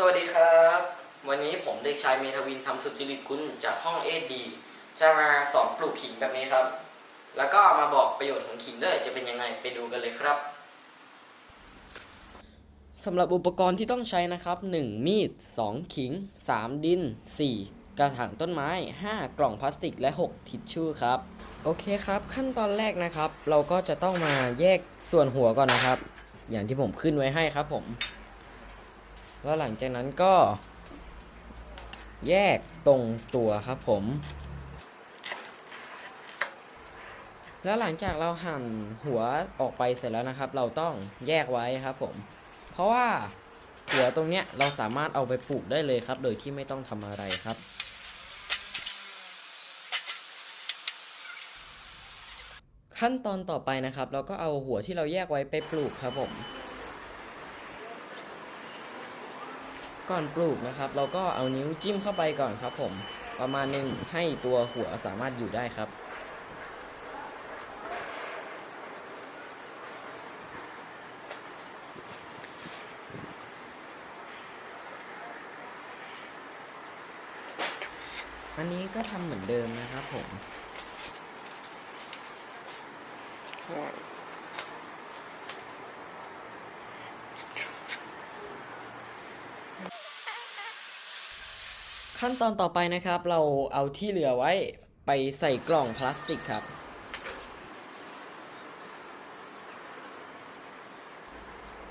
สวัสดีครับ วันนี้ผมเด็กชายเมทวินทำสุจริตกุลจากห้องเอดีจะมาสอนปลูกขิงแบบนี้ครับ แล้วก็มาบอกประโยชน์ของขิงด้วยจะเป็นยังไงไปดูกันเลยครับสำหรับอุปกรณ์ที่ต้องใช้นะครับ 1 มีด 2 ขิง 3 ดิน 4 กระถางต้นไม้ 5 กล่องพลาสติกและ 6 ทิชชู่ครับ โอเคครับ ขั้นตอนแรกนะครับ เราก็จะต้องมาแยกส่วนหัวก่อนนะครับ อย่างที่ผมขึ้นไว้ให้ครับผม แล้วหลังจากนั้นก็ แยกตรงตัวครับผม แล้วหลังจากเราหั่นหัวออกไปเสร็จแล้วนะครับ เราต้องแยกไว้ครับผม เพราะว่าหัวตรงเนี้ยเราสามารถเอาไปปลูกได้เลยครับ โดยที่ไม่ต้องทำอะไรครับขั้นตอนต่อไปนะครับ เราก็เอาหัวที่เราแยกไว้ไปปลูกครับผม ก่อนปลูกนะครับ เราก็เอานิ้วจิ้มเข้าไปก่อนครับ ผมประมาณหนึ่งให้ตัวหัวสามารถอยู่ได้ครับ อันนี้ก็ทำเหมือนเดิมนะครับผม ขั้นตอนต่อไปนะครับ เราเอาที่เหลือไว้ไปใส่กล่องพลาสติกครับ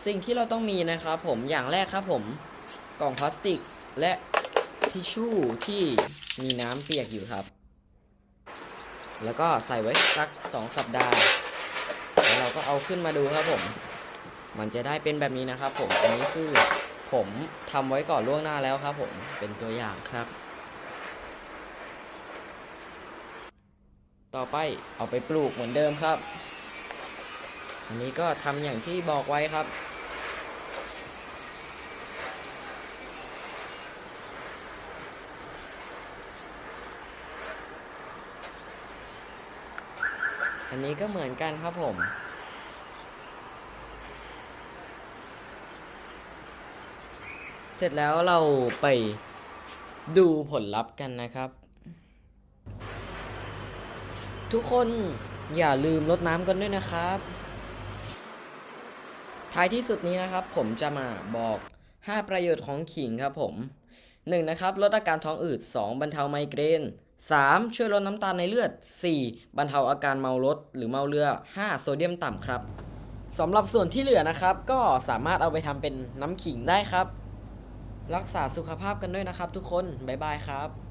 สิ่งที่เราต้องมีนะครับผมอย่างแรกครับผมกล่องพลาสติกและทิชชู่ที่มีน้ำเปียกอยู่ครับ แล้วก็ใส่ไว้สักสองสัปดาห์ แล้วเราก็เอาขึ้นมาดูครับผม มันจะได้เป็นแบบนี้นะครับผม อันนี้คือ ผมทำไว้ก่อนล่วงหน้าแล้วครับผมเป็นตัวอย่างครับ ต่อไปเอาไปปลูกเหมือนเดิมครับ อันนี้ก็ทำอย่างที่บอกไว้ครับอันนี้ก็เหมือนกันครับผม เสร็จแล้วเราไปดูผลลัพธ์กันนะครับ ทุกคนอย่าลืมลดน้ำกันด้วยนะครับ ท้ายที่สุดนี้นะครับ ผมจะมาบอก 5 ประโยชน์ของขิงครับผม 1. นะครับ ลดอาการท้องอืด 2. บรรเทาไมเกรน 3. ช่วยลดน้ำตาลในเลือด 4. บรรเทาอาการเมารถหรือเมาเรือ 5. โซเดียมต่ำครับสำหรับส่วนที่เหลือนะครับ ก็สามารถเอาไปทำเป็นน้ำขิงได้ครับ รักษาสุขภาพกันด้วยนะครับทุกคน บ๊ายบายครับ